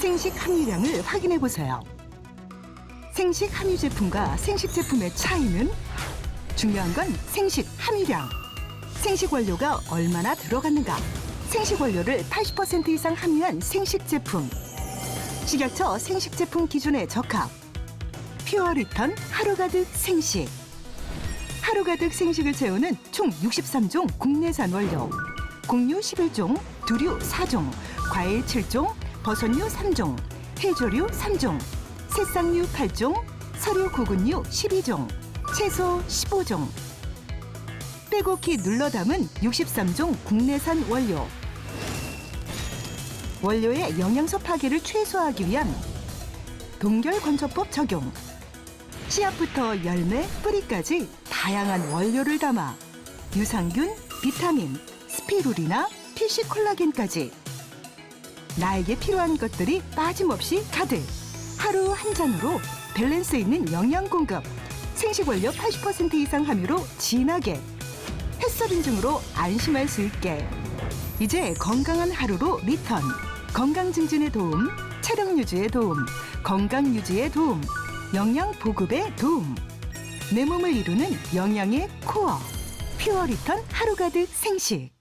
생식 함유량을 확인해 보세요. 생식 함유 제품과 생식 제품의 차이는 중요한 건 생식 함유량. 생식 원료가 얼마나 들어갔는가. 생식 원료를 80% 이상 함유한 생식 제품. 식약처 생식 제품 기준에 적합. 퓨어 리턴 하루 가득 생식. 하루 가득 생식을 채우는 총 63종 국내산 원료. 곡류 11종, 두류 4종, 과일 7종, 버섯류 3종, 해조류 3종, 새싹류 8종, 서류 구근류 12종, 채소 15종. 빼곡히 눌러 담은 63종 국내산 원료. 원료의 영양소 파괴를 최소화하기 위한 동결 건조법 적용. 씨앗부터 열매, 뿌리까지 다양한 원료를 담아 유산균, 비타민, 스피루리나, 피시 콜라겐까지 나에게 필요한 것들이 빠짐없이 가득 하루 한 잔으로 밸런스 있는 영양 공급. 생식 원료 80% 이상 함유로 진하게. 햇살 인증으로 안심할 수 있게. 이제 건강한 하루로 리턴. 건강 증진에 도움 체력 유지에 도움 건강 유지에 도움 영양 보급에 도움. 내 몸을 이루는 영양의 코어. 퓨어 리턴 하루 가득 생식